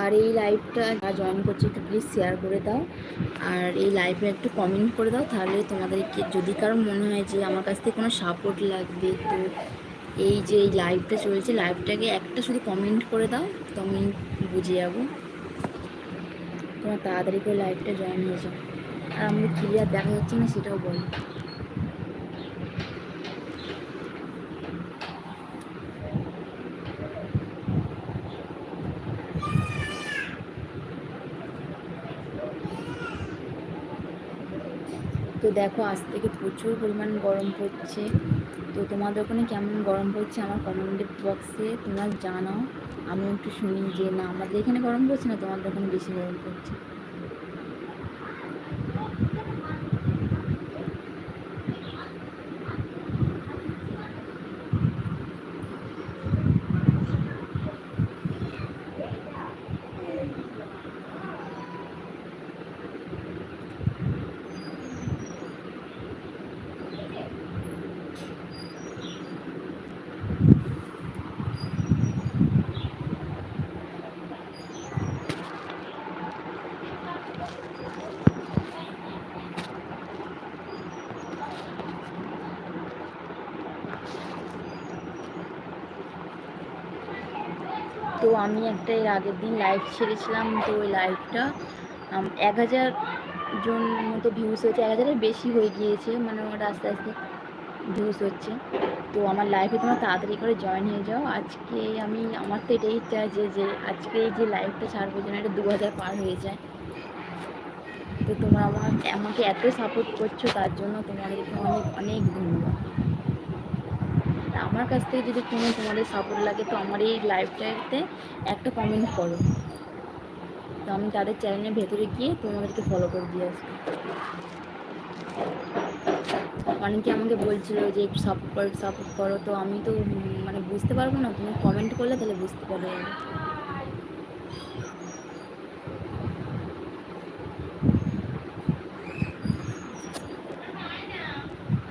আর এই লাইভটা যা জয়েন করছে, একটু প্লিজ শেয়ার করে দাও। আর এই লাইভে একটু কমেন্ট করে দাও, তাহলে তোমাদেরকে যদি কারও মনে হয় যে আমার কাছ থেকে কোনো সাপোর্ট লাগবে, তো এই যে এই লাইভটা চলছে লাইভটাকে একটা শুধু কমেন্ট করে দাও তো আমি বুঝে যাব। তোমার তাড়াতাড়ি করে লাইভটা জয়েন হয়ে যাও। আর আমাদের ক্লিয়ার দেখা যাচ্ছে না, সেটাও বলো। তো দেখো, আজ থেকে প্রচুর পরিমাণ গরম পড়ছে। তো তোমাদের ওখানে কেমন গরম পড়ছে আমার কমেন্ট বক্সে তোমরা জানাও। আমি একটু শুনি যে, না, আমাদের এখানে গরম পড়ছে না তোমাদের ওখানে বেশি গরম পড়ছে? তো আমি একটা এর আগের দিন লাইভ ছেড়েছিলাম, তো ওই লাইভটা এক হাজার জন মতো ভিউজ হয়েছে, এক হাজারের বেশি হয়ে গিয়েছে মানে ওটা আস্তে আস্তে ভিউজ হচ্ছে। তো আমার লাইভে তোমরা তাড়াতাড়ি করে জয়েন হয়ে যাও। আজকে আমি, আমার তো এটাই ইচ্ছা আছে যে, আজকে এই যে লাইভটা ছাড়বো যেন এটা দু হাজার পার হয়ে যায়। তো তোমরা আমার, আমাকে এত সাপোর্ট করছ, তার জন্য তোমাদেরকে অনেক অনেক ধন্যবাদ। আমার কাছ থেকে যদি কোনো তোমাদের সাপোর্ট লাগে, তো আমার এই লাইভটাতে একটা কমেন্ট করো। তো আমি তাদের চ্যানেলের ভেতরে গিয়ে তোমাদেরকে ফলো করে দিয়ে আসব। অনেকে আমাকে বলছিল যে সাপোর্ট সাপোর্ট করো। তো আমি তো মানে বুঝতে পারব না। তুমি কমেন্ট করলে তাহলে বুঝতে পারবে।